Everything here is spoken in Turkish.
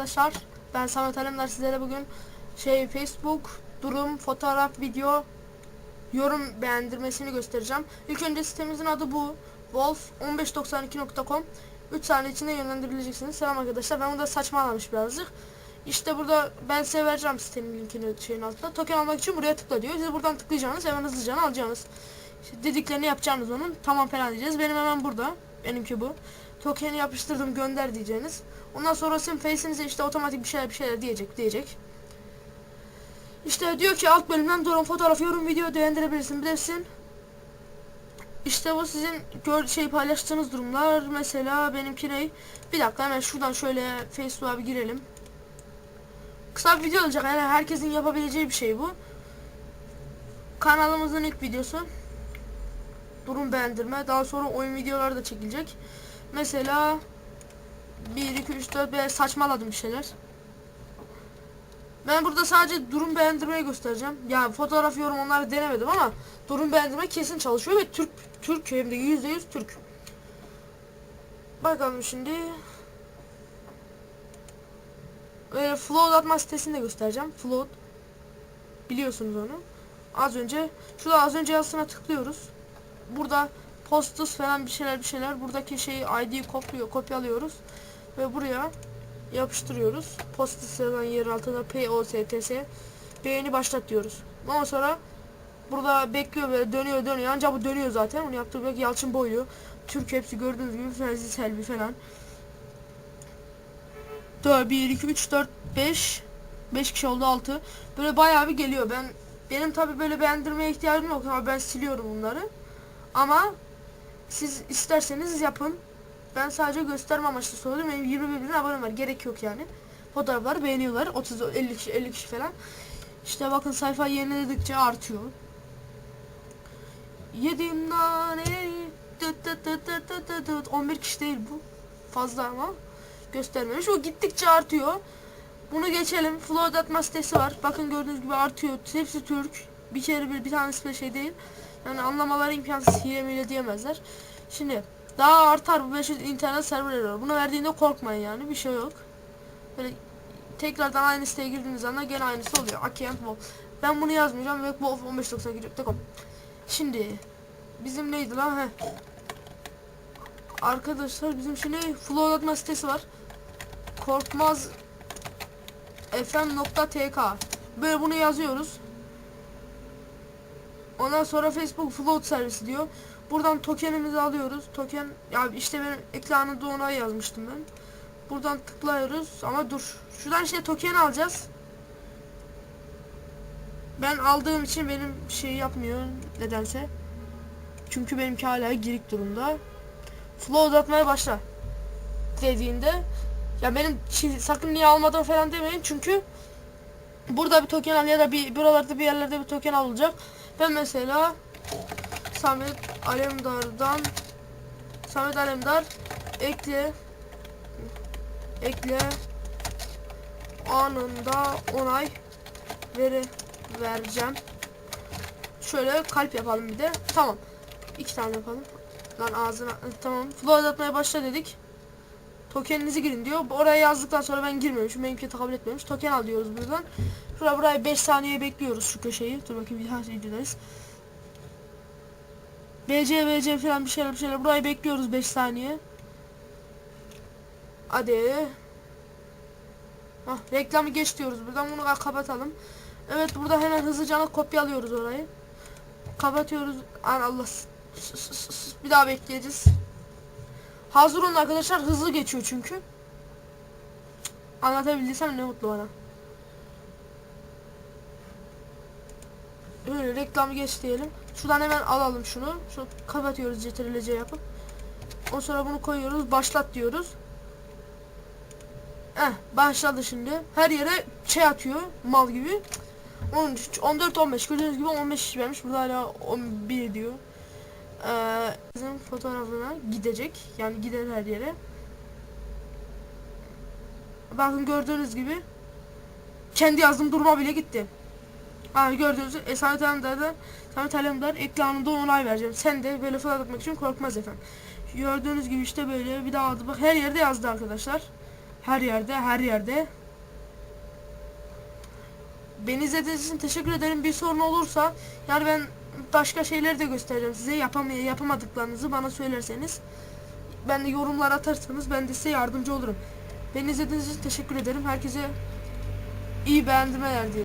Arkadaşlar ben Samet Alemdar sizlere bugün şey Facebook durum fotoğraf video yorum beğendirmesini göstereceğim. İlk önce sitemizin adı bu. wolf1592.com 3 saniye içinde yönlendirileceksiniz. Selam arkadaşlar. Ben burada saçmalamış birazcık. İşte burada ben size vereceğim sitenin linkini şeyin altında. Token almak için buraya tıkla diyor. Siz buradan tıklayacaksınız. Hemen hızlıca alacaksınız. İşte dediklerini yapacağınız onun. Tamam falan diyeceğiz. Benim hemen burada. Benimki bu. Token'i yapıştırdım gönder diyeceğiniz. Ondan sonra sizin face'inize işte otomatik bir şeyler bir şeyler diyecek diyecek. İşte diyor ki alt bölümden drone fotoğraf yorum video değerlendirebilirsin bilirsin. İşte bu sizin gör şey paylaştığınız durumlar mesela benimki ne? Bir dakika hemen şuradan şöyle Facebook'a bir girelim. Kısa bir video olacak yani herkesin yapabileceği bir şey bu. Kanalımızın ilk videosu. Durum beğendirme. Daha sonra oyun videoları da çekilecek. Mesela 1 2 3 4 5 saçmaladım bir şeyler. Ben burada sadece durum beğendirmeyi göstereceğim. Yani fotoğraf yorum onları denemedim ama durum beğendirme kesin çalışıyor ve Türk Türk hem de %100 Türk. Bakalım şimdi. Ee, float atma sitesini de göstereceğim. Float. Biliyorsunuz onu. Az önce şurada az önce yazısına tıklıyoruz. Burada postus falan bir şeyler bir şeyler buradaki şeyi ID'yi kopyalıyoruz ve buraya yapıştırıyoruz. Postus yazan yerin altına POSTS beğeni başlat diyoruz. Ondan sonra burada bekliyor böyle dönüyor dönüyor. Ancak bu dönüyor zaten. Onu yaptığı belki Yalçın Boylu. Türk hepsi gördüğünüz gibi Fenzi Selvi falan. 4 1 2 3 4 5 5 kişi oldu 6 böyle bayağı bir geliyor. Ben benim tabi böyle beğendirmeye ihtiyacım yok ama ben siliyorum bunları. Ama siz isterseniz yapın ben sadece gösterme amaçlı söylüyorum. Benim 21 bin abonem var. Gerek yok yani. Fotoğrafları beğeniyorlar. 30 50 kişi 50 kişi falan. İşte bakın sayfa yeniledikçe artıyor. Yedim nane tıt tıt tıt tıt tıt tıt tıt. 11 kişi değil bu. Fazla ama göstermemiş. O gittikçe artıyor. Bunu geçelim. Float atma sitesi var. Bakın gördüğünüz gibi artıyor. Hepsi Türk. Bir kere bir, bir tanesi de şey değil. Yani anlamaları imkansız. Hile diyemezler. Şimdi daha artar bu 500 internet server error. Bunu verdiğinde korkmayın yani bir şey yok. Böyle tekrardan aynı siteye girdiğiniz anda gene aynısı oluyor. Akient Wolf. Ben bunu yazmayacağım ve Wolf 1592.com. Şimdi bizim neydi lan he? Arkadaşlar bizim şimdi flowlatma sitesi var. Korkmaz fm.tk Böyle bunu yazıyoruz. Ondan sonra Facebook float servisi diyor. Buradan tokenimizi alıyoruz. Token ya işte ben ekranında ona yazmıştım ben. Buradan tıklıyoruz ama dur. Şuradan işte token alacağız. Ben aldığım için benim şey yapmıyor nedense. Çünkü benimki hala girik durumda. Flow atmaya başla dediğinde ya benim sakın niye almadım falan demeyin çünkü burada bir token al ya da bir buralarda bir yerlerde bir token alacak. Ben mesela Samet Alemdar'dan Samet Alemdar ekle ekle anında onay veri vereceğim. Şöyle kalp yapalım bir de. Tamam. İki tane yapalım. Lan ağzına tamam. Flow atmaya başla dedik. Tokeninizi girin diyor. Oraya yazdıktan sonra ben girmemişim. Benimki kabul etmemiş. Token al diyoruz buradan. Şuraya buraya 5 saniye bekliyoruz şu köşeyi. Dur bakayım bir tane videodayız. BC BC falan bir şeyler bir şeyler. Burayı bekliyoruz 5 saniye. Hadi. Hah, reklamı geç diyoruz. Buradan bunu kapatalım. Evet burada hemen hızlıca kopyalıyoruz orayı. Kapatıyoruz. An Allah. Bir daha bekleyeceğiz. Hazır olun arkadaşlar. Hızlı geçiyor çünkü. Anlatabildiysem ne mutlu bana. Öyle reklamı geç diyelim. Şuradan hemen alalım şunu. Şu kapatıyoruz CTRL-C yapıp. Ondan sonra bunu koyuyoruz. Başlat diyoruz. Eh başladı şimdi. Her yere şey atıyor mal gibi. 13, 14, 15 gördüğünüz gibi 15 vermiş. Burada hala 11 diyor. Ee, bizim fotoğrafına gidecek. Yani gider her yere. Bakın gördüğünüz gibi kendi yazdığım duruma bile gitti. Abi gördüğünüz gibi Esamet Alemdar'da Samet Alemdar ekranında onay vereceğim. Sen de böyle falan atmak için korkmaz efendim. Gördüğünüz gibi işte böyle bir daha adı bak her yerde yazdı arkadaşlar. Her yerde, her yerde. Beni izlediğiniz için teşekkür ederim. Bir sorun olursa yani ben başka şeyleri de göstereceğim size. Yapamay yapamadıklarınızı bana söylerseniz. Ben de yorumlar atarsanız ben de size yardımcı olurum. Beni izlediğiniz için teşekkür ederim. Herkese iyi beğendirmeler dilerim.